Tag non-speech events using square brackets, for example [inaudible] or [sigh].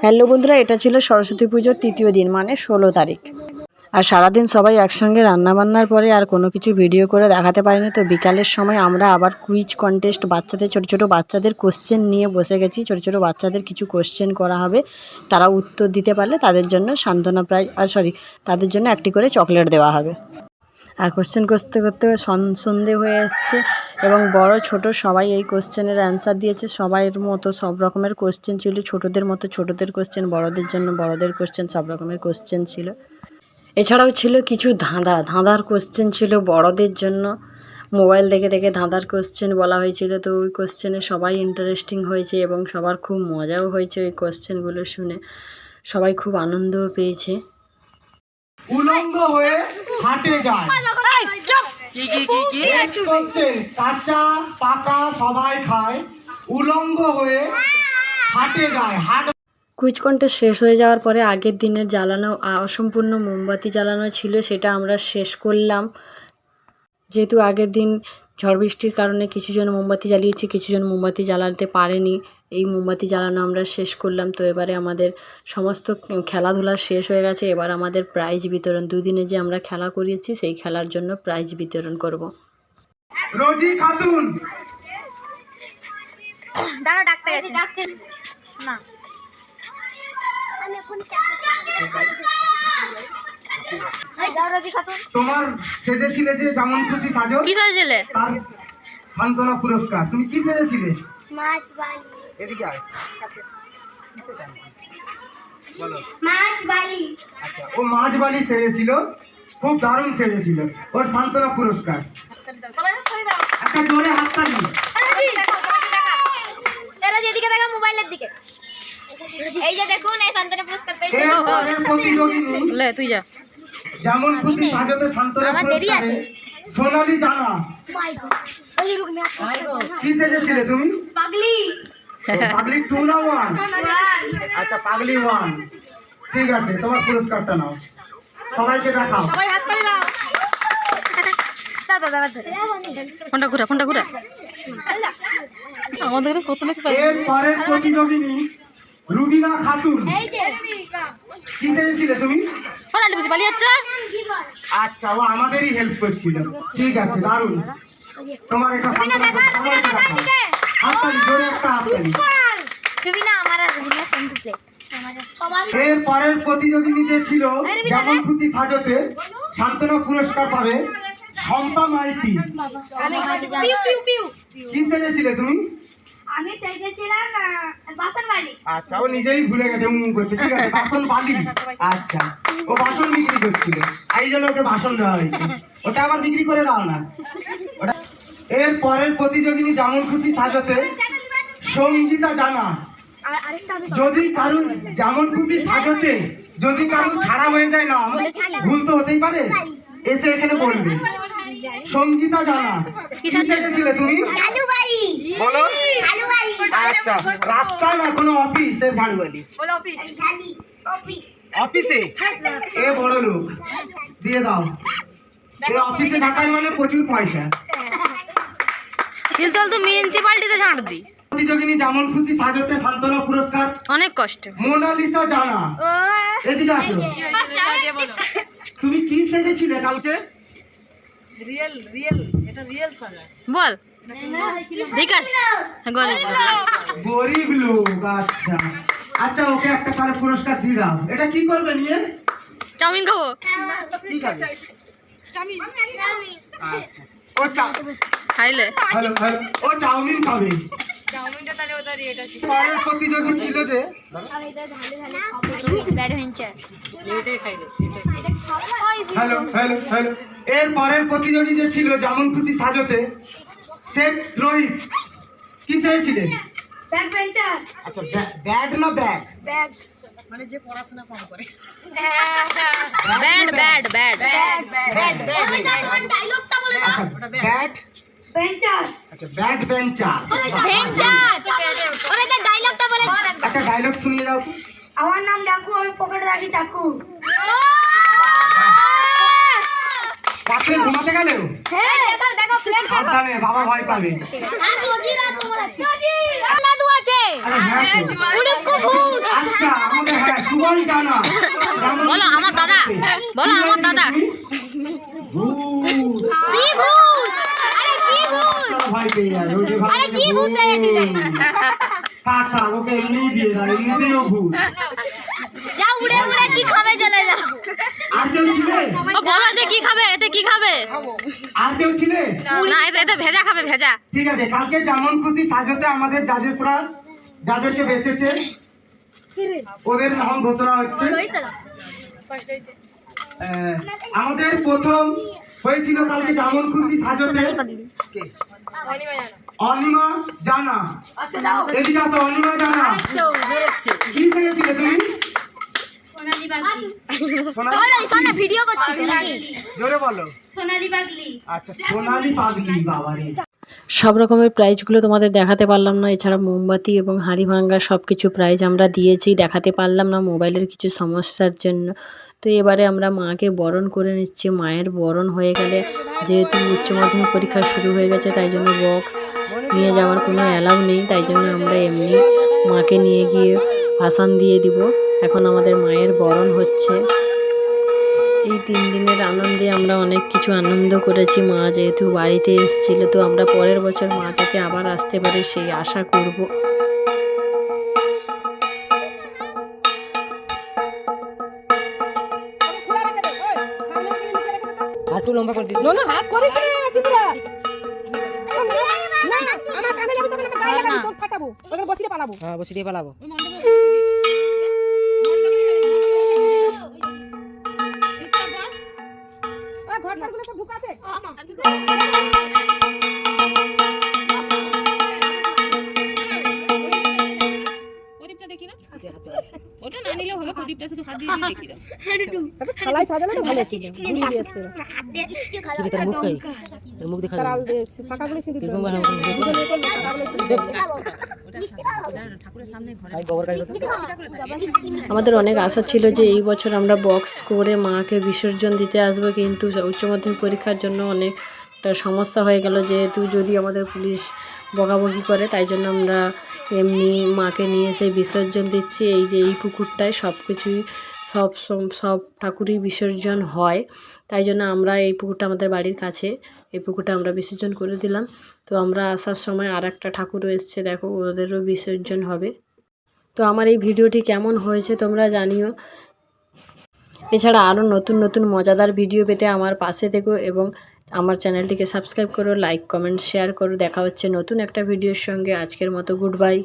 Hello বন্ধুরা, এটা ছিল সরস্বতী পুজোর তৃতীয় দিন মানে ষোলো তারিখ। আর সারাদিন সবাই একসঙ্গে রান্নাবান্নার পরে আর কোনো কিছু ভিডিও করে দেখাতে পারিনি, তো বিকালের সময় আমরা আবার কুইজ কন্টেস্ট বাচ্চাদের, ছোটো ছোটো বাচ্চাদের কোশ্চেন নিয়ে বসে গেছি। ছোটো ছোটো বাচ্চাদের কিছু কোশ্চেন করা হবে, তারা উত্তর দিতে পারলে তাদের জন্য সান্ত্বনা প্রাইজ আর সরি তাদের জন্য একটি করে চকলেট দেওয়া হবে। আর কোশ্চেন করতে করতে সন- সন্ধে হয়ে এসছে। এবং বড়, ছোট সবাই এই কোশ্চেনের অ্যান্সার দিয়েছে। সবাইয়ের মতো সব রকমের কোশ্চেন ছিল। ছোটদের মতো ছোটদের কোশ্চেন বড়দের জন্য বড়দের কোশ্চেন সব রকমের কোশ্চেন ছিল। এছাড়াও ছিল কিছু ধাঁধা। ধাঁধার কোশ্চেন ছিল বড়দের জন্য। মোবাইল দেখে দেখে ধাঁধার কোশ্চেন বলা হয়েছিল। তো ওই কোশ্চেনে সবাই ইন্টারেস্টিং হয়েছে এবং সবার খুব মজাও হয়েছে ওই কোশ্চেনগুলো শুনে। সবাই খুব আনন্দও পেয়েছে। উলঙ্গ হয়ে হাটে যায়। কাঁচা পাকা সবাই খায় উলঙ্গ হয়ে হাটে যায়। হাট কুইজ কন্টেস্ট শেষ হয়ে যাওয়ার পরে আগের দিনের জ্বালানো অসম্পূর্ণ মোমবাতি জ্বালানো ছিল সেটা আমরা শেষ করলাম। যেহেতু আগের দিন ঝড় বৃষ্টির কারণে কিছুজন মোমবাতি জ্বালিয়েছি কিছুজন মোমবাতি জ্বালাতে পারেনি। এই মোমবাতি জ্বালানো আমরা শেষ করলাম। তো এবারে আমাদের সমস্ত খেলাধুলা শেষ হয়ে গেছে। এবার আমাদের প্রাইজ বিতরণ। দুদিনে যে আমরা খেলা করিয়েছি সেই খেলার জন্য প্রাইজ বিতরণ করব। রোজি খাতুন। দাঁড়া ডাক্তার আছে। ডাক্তার না। এই যাও রোজি খাতুন। তোমার সেজেছিলে যে যেমন খুশি সাজো কি সাজছিলে? তার সান্ত্বনা পুরস্কার। তুমি কি সেজেছিলে? মাছ বালি এদিকে আয়। বলো। আচ্ছা ও মাছ বালি খুব দারুণ সেজেছিল ওর সান্ত্বনা পুরস্কার। একটা জোরে হাততালি এরা যেদিকে দেখা মোবাইলের দিকে। এই যে দেখুন এই সান্তানা পুরস্কার পেয়েছে। এর পরের প্রতিযোগিনী। লে তুই যা। যেমন খুশি সাজাতে পুরস্কারে। সোনালি জানা। কি সেজেছিলে তুমি? পাগলি টু না ওয়ান আচ্ছা পাগলি ওয়ান ঠিক আছে তোমার পুরস্কারটা নাও। সবাইকে দেখাও। ফোনটা ঘুরা ফোনটা ঘুরা। আমাদের কত নাকি এর পরের প্রতিযোগিনী রুবিনা খাতুন। এই যে। তুমি? আচ্ছা ও আমাদেরই হেল্প করছিল। ঠিক আছে দারুণ। তোমার এটা হাততালি জোরে একটা হাততালি। রুবিনা আমার আর রুবিনা সেম প্লে এর পরের প্রতিযোগিনীতে ছিল যেমন খুশি সাজতে সান্ত্বনা পুরস্কার পাবে শম্পা মাইতি। পিউ পিউ পিউ। কি সেজেছিলে তুমি? আমি সেজেছিলাম বাসন বাড়ি আচ্ছা ও নিজেই ভুলে গেছে উম করছে। ঠিক আছে বাসন বালি। আচ্ছা ও বাসন বিক্রি করছিল। এই জন্য ওকে বাসন দেওয়া হয়েছে। ওটা আবার বিক্রি করে দাও না। ওটা এর পরের প্রতিযোগিনী যেমন খুশি সাজাতে সঙ্গীতা জানা। যদি কারু যেমন খুশি সাজাতে, যদি কারু ছাড়া হয়ে যায় না ভুল তো হতেই পারে। এসে এখানে বলবে। সঙ্গীতা জানা। সেজেছিলে তুমি? বলো। আচ্ছা রাস্তা না কোনো অফিসের ঝাড়ুয়ালি জানি অফিসে এ বড় লোক। দিয়ে দাও। অফিসে থাকায় মানে প্রচুর পয়সা। কিন্তু তো মিউনিসিপালিটিতে ঝাঁট দি প্রতিযোগিনী যেমন খুশি সাজতে সান্ত্বনা পুরস্কার। অনেক কষ্ট। মোনালিসা জানা। এদিকে আসো। তুমি কি সেজেছিলে কালকে? বল। দেখার গনে গরিব লোক আচ্ছা। আচ্ছা ওকে একটা তাহলে পুরস্কার দিয়ে দাও। এটা কি করবে নিয়ে? চাউমিন খাব। কি খাবে? আচ্ছা। ও খাইলে? হ্যালো হ্যালো ও চাউমিন খাবে। পরের প্রতিযোগী ছিল যে হ্যালো হ্যালো হ্যালো এর পরের প্রতিযোগী যে ছিল যেমন খুশি সাজতে শেখ রোহিত। কি চেয়েছিলেন ব্যাড ভেঞ্চার আচ্ছা ব্যাড না bag? Bad bad bad bad তোমার ডায়লগটা বলে দাও। আচ্ছা ব্যাট ভেঞ্চার আচ্ছা ব্যাট বেঞ্চার ভেঞ্চার। ওরে দা ডায়লগটা বলে একটা ডায়লগ শুনিয়ে দাও। আমার নাম ডাকু আমি পকেটে রাখি চাকু। রাত্রে ঘুমাতে গেলেও? হ্যাঁ দেখো দেখো প্লেট সাবধানে বাবা ভয় পাবে। আর রোজি রাত তোমার রোজি দাদু আছে আরে হ্যাঁ তো। উড়ুক্কু ভূত আচ্ছা আমার যুগল জানা [laughs] বলো আমার দাদা বলো আমার দাদা কি ভূত আরে কি ভূত বাচ্চারা ভয় পেয়ে যাবে, ওই যে ভাবছে আরে কি ভূত ভূত। সেজেছিলে? থাক, থাক, ওকে এমনিই দিয়ে দাও, এমনিতেই ভূত। যা উড়ে উড়ে কি খাবে চলে যাও আর কেউ ছিলে? বলো এতে কি খাবে এতে কি খাবে আর কেউ ছিলে? না এতে এতে ভেজা খাবে ভেজা ঠিক আছে কালকে যেমন খুশি সাজাতে আমাদের জাজেসরা যাদেরকে বেঁচেছে ওদের নাম ঘোষণা হচ্ছে? আমাদের প্রথম হয়েছিল কালকে যেমন খুশি সাজাতে। কে? অনিমা জানা। এদিকে আসো অনিমা জানা। কি সেজেছিলে তুমি? সোনালি বাগলি। সোনালি বলো সোনা ভিডিও করছি জোরে বলো। সোনালি বাগলি। আচ্ছা সোনালি পাগলি বাবারে। সব রকমের প্রাইজগুলো তোমাদের দেখাতে পারলাম না, এছাড়া মোমবাতি এবং হাঁড়ি ভাঙ্গা সব কিছু প্রাইজ আমরা দিয়েছি, দেখাতে পারলাম না মোবাইলের কিছু সমস্যার জন্য। তো এবারে আমরা মাকে বরণ করে নিচ্ছি, মায়ের বরণ হয়ে গেলে যেহেতু উচ্চ মাধ্যমিক পরীক্ষা শুরু হয়ে গেছে, তাই জন্য বক্স নিয়ে যাওয়ার কোনো অ্যালাউ নেই, তাই জন্য আমরা এমনি মাকে নিয়ে গিয়ে ভাসান দিয়ে দিব। এখন আমাদের মায়ের বরণ হচ্ছে। এই তিন দিনের আনন্দে আমরা অনেক কিছু আনন্দ করেছি মা যেহেতু বাড়িতে এসেছিল তো আমরা পরের বছর মা যাতে আবার আসতে পারে সেই আশা করব হাঁটু লম্বা করে না হাত করিস না না আমার যাবি তখন আমার গায়ে লাগাবি তোর ফাটাবো বসিয়ে পালাবো হ্যাঁ বসে দিয়ে পালাবো ওই সব ঢুকাতে? ওটা না নিলেও হবে প্রদীপটা শুধু হাত দিয়ে দেখি খালাই সাজানো তো ভালো ছিল ঘুরিয়ে দিয়ে এসছে কি রে, তোর মুখ কই? তোর মুখ দেখা তার যাবে দিয়ে শাখাগুলো সিঁদুর দেখো। আমাদের অনেক আশা ছিল যে এই বছর আমরা বক্স করে মাকে বিসর্জন দিতে আসব, কিন্তু উচ্চ মাধ্যমিক পরীক্ষার জন্য অনেকটা সমস্যা হয়ে গেল যেহেতু যদি আমাদের পুলিশ বকাবকি করে, তাই জন্য আমরা এমনি মাকে নিয়ে এসে বিসর্জন দিচ্ছি। এই যে এই পুকুরটায় সব কিছুই সব- সব ঠাকুরই বিসর্জন হয়। তাই জন্য আমরা এই পুকুরটা আমাদের বাড়ির কাছে, এই পুকুরটা আমরা বিসর্জন করে দিলাম। তো আমরা আসার সময় আর একটা ঠাকুরও এসছে, দেখো ওদেরও বিসর্জন হবে। তো আমার এই ভিডিওটি কেমন হয়েছে তোমরা জানিও। এছাড়া আরও নতুন নতুন মজাদার ভিডিও পেতে আমার পাশে থেকো এবং আমার চ্যানেলটিকে সাবস্ক্রাইব করো, লাইক, কমেন্ট, শেয়ার করো। দেখা হচ্ছে নতুন একটা ভিডিওর সঙ্গে। আজকের মতো গুড বাই।